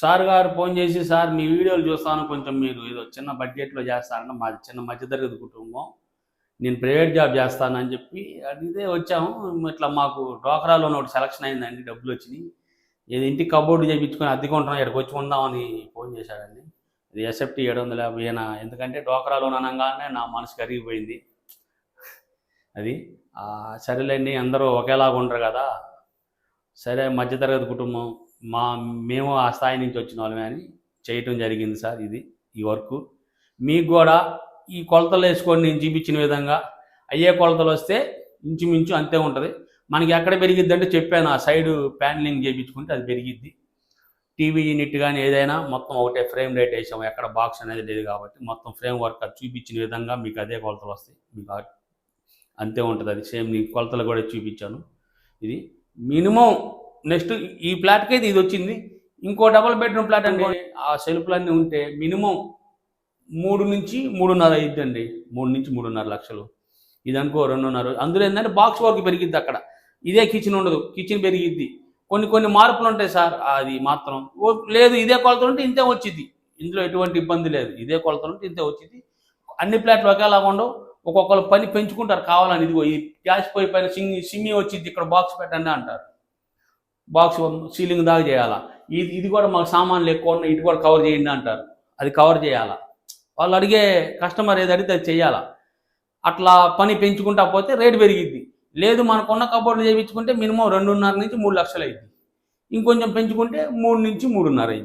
Sir గారు phone చేసి sir మీ వీడియోలు చూస్తాను. కొంచెం మీరు ఏదో చిన్న బడ్జెట్లో చేస్తారన్న మాది చిన్న మధ్యతరగతి కుటుంబం. నేను ప్రైవేట్ జాబ్ చేస్తానని చెప్పి అడిగితే వచ్చాము. ఇట్లా మాకు డోకరాలో ఒకటి సెలక్షన్ అయిందండి. డబ్బులు వచ్చినాయి. ఏది ఇంటికి కబోర్డు చేయించుకొని అద్దెకుంటున్నాం ఇక్కడికి వచ్చి ఉందామని ఫోన్ చేశాడండి. ఇది ఎస్ఎఫ్టీ ఏడు వందల యాభై అయినా ఎందుకంటే డోకరాలో అనగానే నా మనసు కరిగిపోయింది. అది సరేలేండి అందరూ ఒకేలాగా ఉండరు కదా. సరే మధ్యతరగతి కుటుంబం. మా మేము ఆ స్థాయి నుంచి వచ్చిన వాళ్ళమే అని చేయటం జరిగింది సార్ ఇది ఈ వర్క్. మీకు కూడా ఈ కొలతలు వేసుకొని నేను చూపించిన విధంగా అయ్యే కొలతలు వస్తే ఇంచుమించు అంతే ఉంటుంది. మనకి ఎక్కడ పెరిగిద్ది అంటే చెప్పాను ఆ సైడ్ ప్యానలింగ్ చేయించుకుంటే అది పెరిగిద్ది. టీవీ యూనిట్ కానీ ఏదైనా మొత్తం ఒకటే ఫ్రేమ్ రేట్ వేసాం ఎక్కడ బాక్స్ అనేది లేదు కాబట్టి మొత్తం ఫ్రేమ్ వర్క్ అది చూపించిన విధంగా మీకు అదే కొలతలు వస్తాయి. మీకు అంతే ఉంటుంది అది సేమ్ నీ కొలతలు కూడా చూపించాను. ఇది మినిమం నెక్స్ట్ ఈ ప్లాట్కి అయితే ఇది వచ్చింది ఇంకో డబుల్ బెడ్రూమ్ ప్లాట్ అనుకోండి ఆ సెల్ఫ్లన్నీ ఉంటే మినిమం మూడు నుంచి మూడున్నర అయిద్దండి. మూడు నుంచి మూడున్నర లక్షలు. ఇది అనుకో రెండున్నర. అందులో ఏంటంటే బాక్స్ వర్క్ పెరిగిద్ది అక్కడ. ఇదే కిచెన్ ఉండదు. కిచెన్ పెరిగిద్ది. కొన్ని కొన్ని మార్పులు ఉంటాయి సార్. అది మాత్రం ఓ లేదు ఇదే కొలతలు ఉంటే ఇంతే వచ్చింది ఇందులో ఎటువంటి ఇబ్బంది లేదు. ఇదే కొలతలు ఉంటే ఇంతే వచ్చింది అన్ని ప్లాట్లు ఒకేలాగా ఉండవు. ఒక్కొక్కరు పని పెంచుకుంటారు. కావాలని ఇదిగో ఈ గ్యాస్ పోయి పైన సింగి సిమ్మి వచ్చింది ఇక్కడ బాక్స్ పెట్టండి అంటారు. బాక్స్ సీలింగ్ దాకా చేయాలా? ఇది ఇది కూడా మాకు సామాన్లు ఎక్కువ ఉన్నాయి ఇది కూడా కవర్ చేయండి అంటారు. అది కవర్ చేయాలా? వాళ్ళు అడిగే కస్టమర్ ఏది అడిగితే అది చేయాలా? అట్లా పని పెంచుకుంటా పోతే రేటు పెరిగిద్ది. లేదు మనకున్న కబోర్డులు చేయించుకుంటే మినిమం రెండున్నర నుంచి మూడు లక్షలు అయింది ఇంకొంచెం పెంచుకుంటే మూడు నుంచి మూడున్నర అయింది